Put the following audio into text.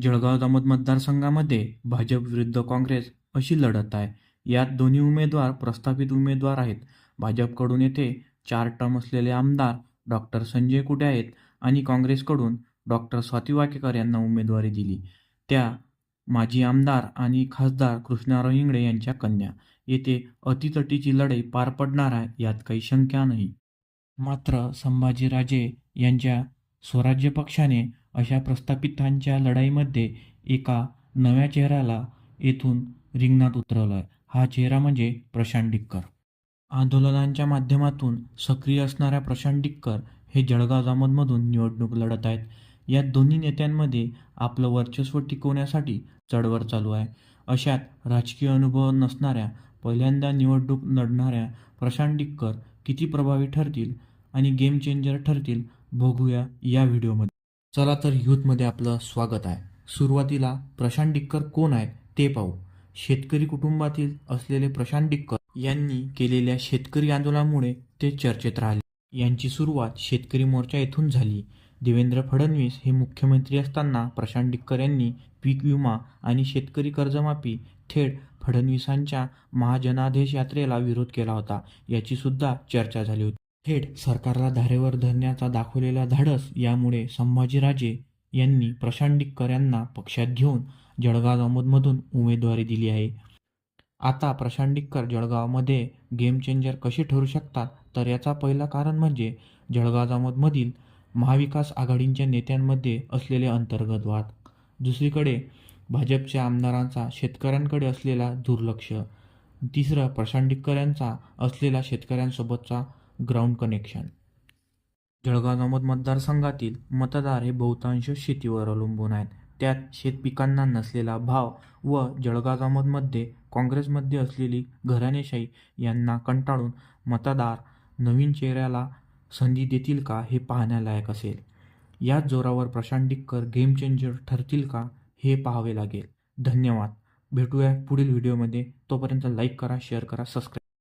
जळगाव दामोद मतदारसंघामध्ये भाजप विरुद्ध काँग्रेस अशी लढत आहे. यात दोन्ही उमेदवार प्रस्थापित उमेदवार आहेत. भाजपकडून येथे चार टर्म असलेले आमदार डॉक्टर संजय कुटे आहेत आणि काँग्रेसकडून डॉक्टर स्वाती वाकेकर यांना उमेदवारी दिली. त्या माजी आमदार आणि खासदार कृष्णाराव हिंगडे यांच्या कन्या. येथे अतितटीची लढाई पार पडणार आहे यात काही शंका नाही. मात्र संभाजीराजे यांच्या स्वराज्य पक्षाने अशा प्रस्थापितांच्या लढाईमध्ये एका नव्या चेहऱ्याला येथून रिंगणात उतरवलं आहे हा चेहरा म्हणजे प्रशांत डिक्कर. आंदोलनांच्या माध्यमातून सक्रिय असणाऱ्या प्रशांत डिक्कर हे जळगाव जामोदमधून निवडणूक लढत आहेत. या दोन्ही नेत्यांमध्ये आपलं वर्चस्व टिकवण्यासाठी चळवळ चालू आहे. अशात राजकीय अनुभव नसणाऱ्या पहिल्यांदा निवडणूक लढणाऱ्या प्रशांत डिक्कर किती प्रभावी ठरतील आणि गेम चेंजर ठरतील बघूया या व्हिडिओमध्ये चला तर यूथमध्ये आपलं स्वागत आहे. सुरुवातीला प्रशांत डिक्कर कोण आहेत ते पाहू. शेतकरी कुटुंबातील असलेले प्रशांत डिक्कर यांनी केलेल्या शेतकरी आंदोलनामुळे ते चर्चेत राहिले. यांची सुरुवात शेतकरी मोर्चा येथून झाली. देवेंद्र फडणवीस हे मुख्यमंत्री असताना प्रशांत डिक्कर यांनी पीक विमा आणि शेतकरी कर्जमाफी थेट फडणवीसांच्या महाजनादेश यात्रेला विरोध केला होता. याची सुद्धा चर्चा झाली होती. थेट सरकारला धारेवर धरण्याचा दाखवलेला धाडस यामुळे संभाजीराजे यांनी प्रशांत डिक्कर यांना पक्षात घेऊन जळगाव अहमदमधून उमेदवारी दिली आहे. आता प्रशांडिककर जळगावमध्ये गेम चेंजर कसे ठरू शकतात? तर याचा पहिला कारण म्हणजे जळगाव जामोदमधील महाविकास आघाडींच्या नेत्यांमध्ये असलेले अंतर्गत वाद दुसरीकडे भाजपच्या आमदारांचा शेतकऱ्यांकडे असलेला दुर्लक्ष. तिसरं प्रशांत डिक्कर यांचा असलेला शेतकऱ्यांसोबतचा ग्राउंड कनेक्शन. जळगाव जामोद मतदारसंघातील मतदार हे बहुतांश शेतीवर अवलंबून आहेत. त्यात शेतपिकांना नसलेला भाव व जळगाव जामोदमध्ये काँग्रेसमध्ये असलेली घराणेशाही यांना कंटाळून मतदार नवीन चेहऱ्याला संधी देतील का हे पाहण्यालायक असेल. याच जोरावर प्रशांत डिक्कर गेम चेंजर ठरतील का हे पाहावे लागेल. धन्यवाद. भेटूया पुढील व्हिडिओमध्ये. तोपर्यंत लाईक करा शेअर करा सबस्क्राईब